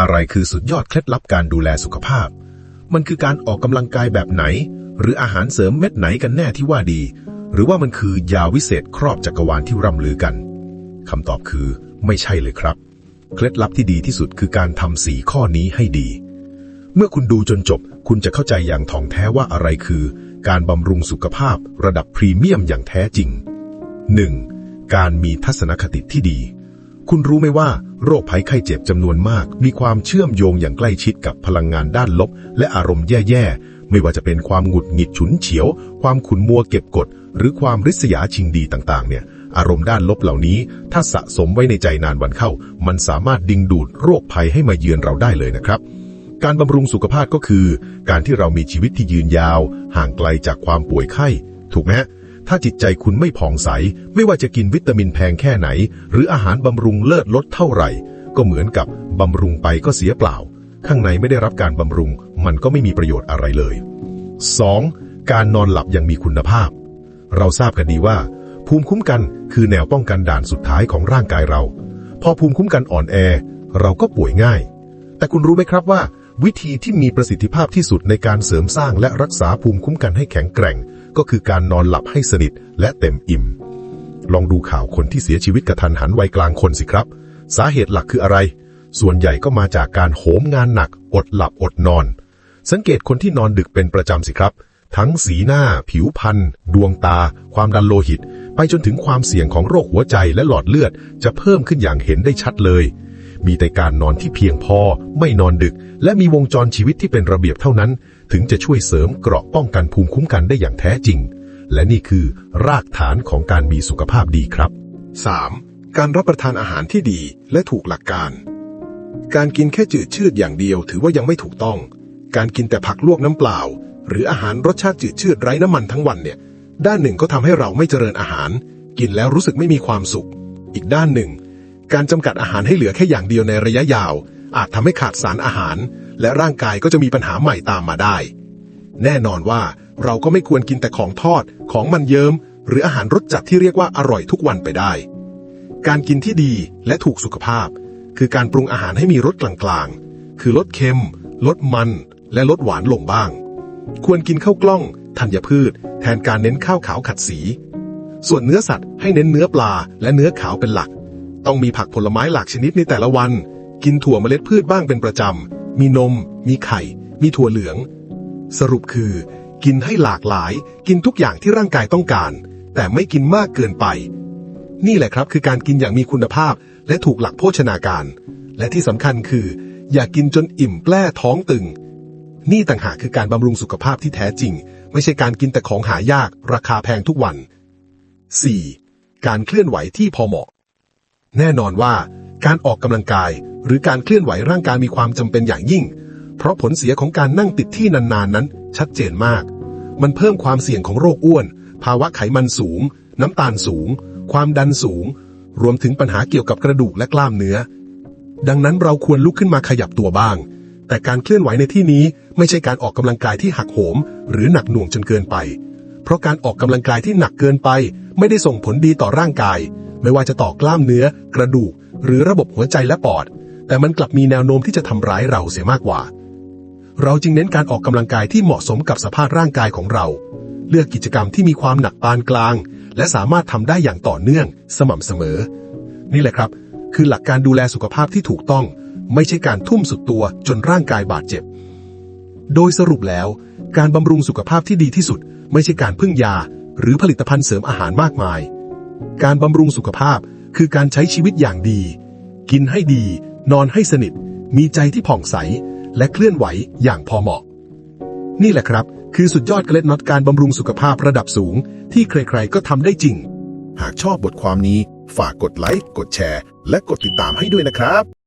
อะไรคือสุดยอดเคล็ดลับการดูแลสุขภาพ มันคือการออกกำลังกายแบบไหน หรืออาหารเสริมเม็ดไหนกันแน่ที่ว่าดี หรือว่ามันคือยาวิเศษครอบจักรวาลที่ร่ำลือกันคำตอบคือไม่ใช่เลยครับ เคล็ดลับที่ดีที่สุดคือการทำสี่ข้อนี้ให้ดี เมื่อคุณดูจนจบ คุณจะเข้าใจอย่างถ่องแท้ว่าอะไรคือ การบำรุงสุขภาพระดับพรีเมียมอย่างแท้จริง 1. การมีทัศนคติที่ดี คุณรู้ไหมว่าโรคภัยไข้เจ็บจำนวนมาก มีความเชื่อมโยงอย่างใกล้ชิดกับพลังงานด้านลบ และอารมณ์แย่ๆ ไม่ว่าจะเป็นความหงุดหงิดฉุนเฉียว ความขุนมัวเก็บกด หรือความริษยาชิงดีต่างๆ เนี่ย อารมณ์ด้านลบเหล่านี้ ถ้าสะสมไว้ในใจนานวันเข้า มันสามารถดึงดูดโรคภัยให้มาเยือนเราได้เลยนะครับ การบำรุงสุขภาพก็คือ การที่เรามีชีวิตที่ยืนยาว ห่างไกลจากความป่วยไข้ ถูกไหมฮะ ถ้าจิตใจคุณไม่ผ่องใส ไม่ว่าจะกินวิตามินแพงแค่ไหน หรืออาหารบำรุงเลิศลดเท่าไหร่ ก็เหมือนกับบำรุงไปก็เสียเปล่า ข้างในไม่ได้รับการบำรุง มันก็ไม่มีประโยชน์อะไรเลย 2. การนอนหลับอย่างมีคุณภาพ เราทราบกันดีว่า ภูมิคุ้มกันคือแนวป้องกันด่านสุดท้ายของร่างกายเรา พอภูมิคุ้มกันอ่อนแอ เราก็ป่วยง่าย แต่คุณรู้ไหมครับว่า วิธีที่มีประสิทธิภาพที่สุดในการเสริมสร้างและรักษาภูมิคุ้มกันให้แข็งแกร่ง ก็คือการนอนหลับให้สนิทและเต็มอิ่ม ลองดูข่าวคนที่เสียชีวิตกระทันหันวัยกลางคนสิครับ สาเหตุหลักคืออะไร ส่วนใหญ่ก็มาจากการโหมงานหนัก อดหลับอดนอน สังเกตคนที่นอนดึกเป็นประจำสิครับ ทั้งสีหน้า ผิวพรรณดวงตา ความดันโลหิต ไปจนถึงความเสี่ยงของโรคหัวใจและหลอดเลือด จะเพิ่มขึ้นอย่างเห็นได้ชัดเลย มีแต่การนอนที่เพียงพอ ไม่นอนดึก และมีวงจรชีวิตที่เป็นระเบียบเท่านั้น ถึงจะช่วยเสริมเกราะป้องกันภูมิคุ้มกันได้อย่างแท้จริง และนี่คือรากฐานของการมีสุขภาพดีครับ 3. การรับประทานอาหารที่ดีและถูกหลักการ การกินแค่จืดชืดอย่างเดียวถือว่ายังไม่ถูกต้อง การกินแต่ผักลวกน้ำเปล่า หรืออาหารรสชาติจืดชืดไร้น้ำมันทั้งวันเนี่ย ด้านหนึ่งก็ทำให้เราไม่เจริญอาหาร กินแล้วรู้สึกไม่มีความสุข อีกด้านหนึ่ง การจำกัดอาหารให้เหลือแค่อย่างเดียวในระยะยาว อาจทำให้ขาดสารอาหาร และร่างกายก็จะมีปัญหาใหม่ตามมาได้ แน่นอนว่าเราก็ไม่ควรกินแต่ของทอด ของมันเยิม้ม หรืออาหารรสจัดที่เรียกว่าอร่อยทุกวันไปได้ การกินที่ดีและถูกสุขภาพ คือการปรุงอาหารให้มีรสกลางๆ คือลดเค็ม ลดมัน และลดหวานลงบ้าง ควรกินข้าวกล้องธัญพืช แทนการเน้นข้าวขาวขัดสี ส่วนเนื้อสัตว์ให้เน้นเนื้อปลาและเนื้อขาวเป็นหลัก ต้องมีผักผลไม้หลากชนิดในแต่ละวัน กินถั่วเมล็ดพืชบ้างเป็นประจำ มีนม มีไข่ มีถั่วเหลือง สรุปคือ กินให้หลากหลาย กินทุกอย่างที่ร่างกายต้องการ แต่ไม่กินมากเกินไป นี่แหละครับคือการกินอย่างมีคุณภาพ และถูกหลักโภชนาการ และที่สำคัญคือ อย่ากกินจนอิ่มแปร่ท้องตึง นี่ต่างหากคือการบำรุงสุขภาพที่แท้จริง ไม่ใช่การกินแต่ของหายาก ราคาแพงทุกวัน 4. การเคลื่อนไหวที่พอเหมาะ แน่นอนว่าการออกกำลังกายหรือการเคลื่อนไหวร่างกายมีความจำเป็นอย่างยิ่ง เพราะผลเสียของการนั่งติดที่นานๆนั้นชัดเจนมาก มันเพิ่มความเสี่ยงของโรคอ้วน ภาวะไขมันสูง น้ำตาลสูง ความดันสูง รวมถึงปัญหาเกี่ยวกับกระดูกและกล้ามเนื้อ ดังนั้นเราควรลุกขึ้นมาขยับตัวบ้าง แต่การเคลื่อนไหวในที่นี้ไม่ใช่การออกกำลังกายที่หักโหม หรือหนักหน่วงจนเกินไป เพราะการออกกำลังกายที่หนักเกินไป ไม่ได้ส่งผลดีต่อร่างกาย ไม่ว่าจะต่อกล้ามเนื้อ กระดูก หรือระบบหัวใจและปอด แต่มันกลับมีแนวโน้มที่จะทำร้ายเราเสียมากกว่า เราจึงเน้นการออกกำลังกายที่เหมาะสมกับสภาพร่างกายของเรา เลือกกิจกรรมที่มีความหนักปานกลาง และสามารถทำได้อย่างต่อเนื่อง สม่ำเสมอ นี่แหละครับ คือหลักการดูแลสุขภาพที่ถูกต้อง ไม่ใช่การทุ่มสุดตัวจนร่างกายบาดเจ็บ โดยสรุปแล้ว การบำรุงสุขภาพที่ดีที่สุด ไม่ใช่การพึ่งยา หรือผลิตภัณฑ์เสริมอาหารมากมาย การบำรุงสุขภาพคือการใช้ชีวิตอย่างดี กินให้ดี นอนให้สนิท มีใจที่ผ่องใส และเคลื่อนไหวอย่างพอเหมาะ นี่แหละครับ คือสุดยอดเคล็ดลับการบำรุงสุขภาพระดับสูง ที่ใครๆก็ทำได้จริง หากชอบบทความนี้ ฝากกดไลค์ กดแชร์ และกดติดตามให้ด้วยนะครับ